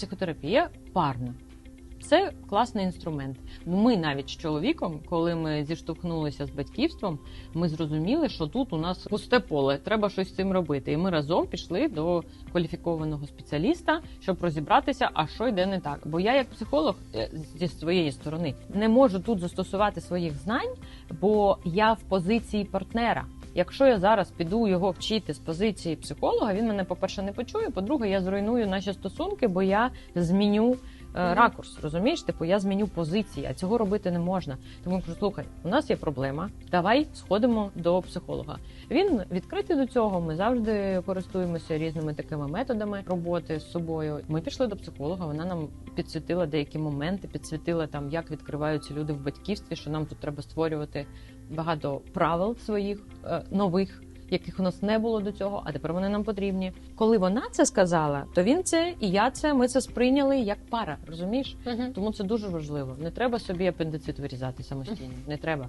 Психотерапія парна. Це класний інструмент. Ми навіть з чоловіком, коли ми зіштовхнулися з батьківством, ми зрозуміли, що тут у нас пусте поле, треба щось з цим робити. І ми разом пішли до кваліфікованого спеціаліста, щоб розібратися, а що йде не так. Бо я, як психолог, е, зі своєї сторони, не можу тут застосувати своїх знань, бо я в позиції партнера. Якщо я зараз піду його вчити з позиції психолога, він мене, по-перше, не почує. По-друге, я зруйную наші стосунки, бо я зміню Мгм. ракурс. Розумієш? Типу, я зміню позиції, а цього робити не можна. Тому я кажу, слухай, у нас є проблема. Давай сходимо до психолога. Він відкритий до цього. Ми завжди користуємося різними такими методами роботи з собою. Ми пішли до психолога. Вона нам підсвітила деякі моменти, підсвітила там, як відкриваються люди в батьківстві, що нам тут треба створювати багато правил своїх е, нових. Яких у нас не було до цього, а тепер вони нам потрібні. Коли вона це сказала, то він це і я це. Ми це сприйняли як пара. Розумієш? Угу. Тому це дуже важливо. Не треба собі апендицит вирізати самостійно. Не треба.